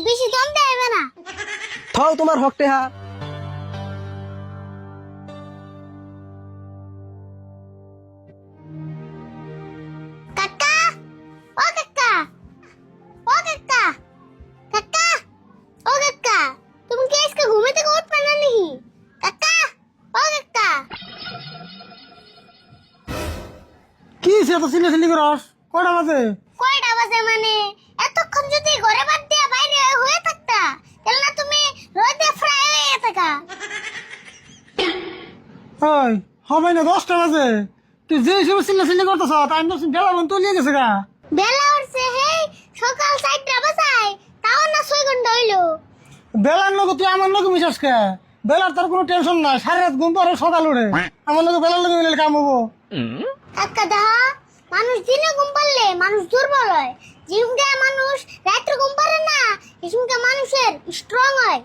দম দেবে না। থাও তোমার হক টেহা। কাকা ও কাকা ও কাকা কাকা ও কাকা তুমি কি আজকে ঘুমে থেকে উঠবে না নাকি? কাকা ও কাকা। কি সে তো চিল্লা চিল্লি করস? কটা বাজে? কয়টা বাজে মানে? এতক্ষণ যদি ঘরে বাদ দিয়ে বাইরে হয়ে থাকতা তাহলে না তুমি রোদে ফ্রাই হয়ে থাকা ওই হবে না দশটা বাজে। তুই যে হিসেবে চিল্লা চিল্লি করতেছ টাইম তো বেলা বন্ধ তলিয়ে গেছে গা। বেলা উঠছে হেই সকাল চারটা বাজায় তাও না ছয় ঘণ্টা হইল। বেলার লোক তুই আমার লোক মিশাস কে? বেলার তার কোনো টেনশন নাই সাড়ে রাত ঘুম পরে সকাল উঠে আমার লোক বেলার লোক মিলে কাম হব। কাকা দাহা মানুষ দিনে ঘুম পারলে মানুষ দুর্বল হয়। যেসুমকে মানুষ রাত্রে ঘুম পারে না সেসুমকে মানুষের স্ট্রং হয়।